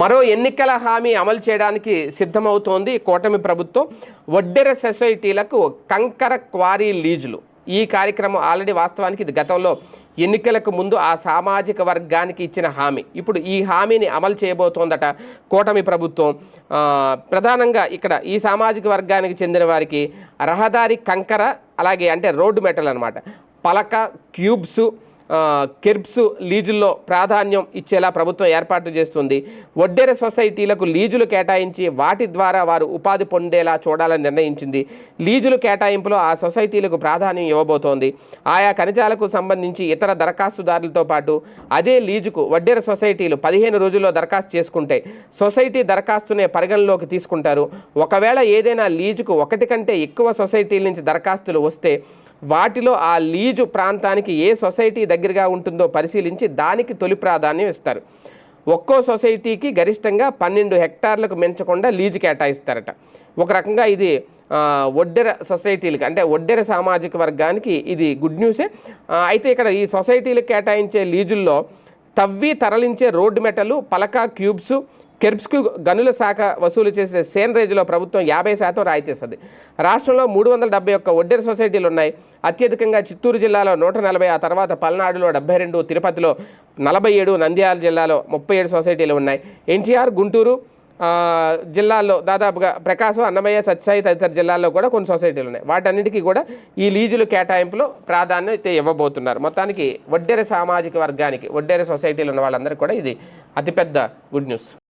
మరో ఎన్నికల హామీ అమలు చేయడానికి సిద్ధమవుతోంది కూటమి ప్రభుత్వం. వడ్డెర సొసైటీలకు కంకర క్వారీ లీజులు. ఈ కార్యక్రమం ఆల్రెడీ వాస్తవానికి ఇది గతంలో ఎన్నికలకు ముందు ఆ సామాజిక వర్గానికి ఇచ్చిన హామీ. ఇప్పుడు ఈ హామీని అమలు చేయబోతోందట కూటమి ప్రభుత్వం. ప్రధానంగా ఇక్కడ ఈ సామాజిక వర్గానికి చెందిన వారికి రహదారి కంకర అలాగే అంటే రోడ్డు మెటల్ అనమాట పలక క్యూబ్స్ కెర్బ్స్ లీజుల్లో ప్రాధాన్యం ఇచ్చేలా ప్రభుత్వం ఏర్పాటు చేస్తుంది. వడ్డెర సొసైటీలకు లీజులు కేటాయించి వాటి ద్వారా వారు ఉపాధి పొందేలా చూడాలని నిర్ణయించింది. లీజులు కేటాయింపులో ఆ సొసైటీలకు ప్రాధాన్యం ఇవ్వబోతోంది. ఆయా ఖనిజాలకు సంబంధించి ఇతర దరఖాస్తుదారులతో పాటు అదే లీజుకు వడ్డెర సొసైటీలు పదిహేను రోజుల్లో దరఖాస్తు చేసుకుంటే సొసైటీ దరఖాస్తునే పరిగణలోకి తీసుకుంటారు. ఒకవేళ ఏదైనా లీజుకు ఒకటి కంటే ఎక్కువ సొసైటీల నుంచి దరఖాస్తులు వస్తే వాటిలో ఆ లీజు ప్రాంతానికి ఏ సొసైటీ దగ్గరగా ఉంటుందో పరిశీలించి దానికి తొలి ప్రాధాన్యం ఇస్తారు. ఒక్కో సొసైటీకి గరిష్టంగా పన్నెండు హెక్టార్లకు మించకుండా లీజు కేటాయిస్తారట. ఒక రకంగా ఇది ఒడ్డెర సొసైటీలకి అంటే ఒడ్డెర సామాజిక వర్గానికి ఇది గుడ్ న్యూసే. అయితే ఇక్కడ ఈ సొసైటీలకు కేటాయించే లీజుల్లో తవ్వి తరలించే రోడ్డు మెటలు పలక క్యూబ్స్ కెర్బ్స్కు గనుల శాఖ వసూలు చేసే సేన్ రేజ్లో ప్రభుత్వం యాభై శాతం రాయితీ ఇస్తుంది రాష్ట్రంలో మూడు వందల డెబ్బై ఒక్క ఒడ్డెర సొసైటీలు ఉన్నాయి అత్యధికంగా చిత్తూరు జిల్లాలో నూట నలభై ఆ తర్వాత పల్నాడులో డెబ్బై రెండు తిరుపతిలో నలభై ఏడు నంద్యాల జిల్లాలో ముప్పై ఏడు సొసైటీలు ఉన్నాయి. ఎన్టీఆర్ గుంటూరు జిల్లాల్లో దాదాపుగా ప్రకాశం అన్నమయ్య సత్సాయి తదితర జిల్లాల్లో కూడా కొన్ని సొసైటీలు ఉన్నాయి. వాటన్నిటికీ కూడా ఈ లీజులు కేటాయింపులో ప్రాధాన్యత ఇవ్వబోతున్నారు. మొత్తానికి వడ్డెర సామాజిక వర్గానికి వడ్డెర సొసైటీలు ఉన్న వాళ్ళందరికీ కూడా ఇది అతిపెద్ద గుడ్ న్యూస్.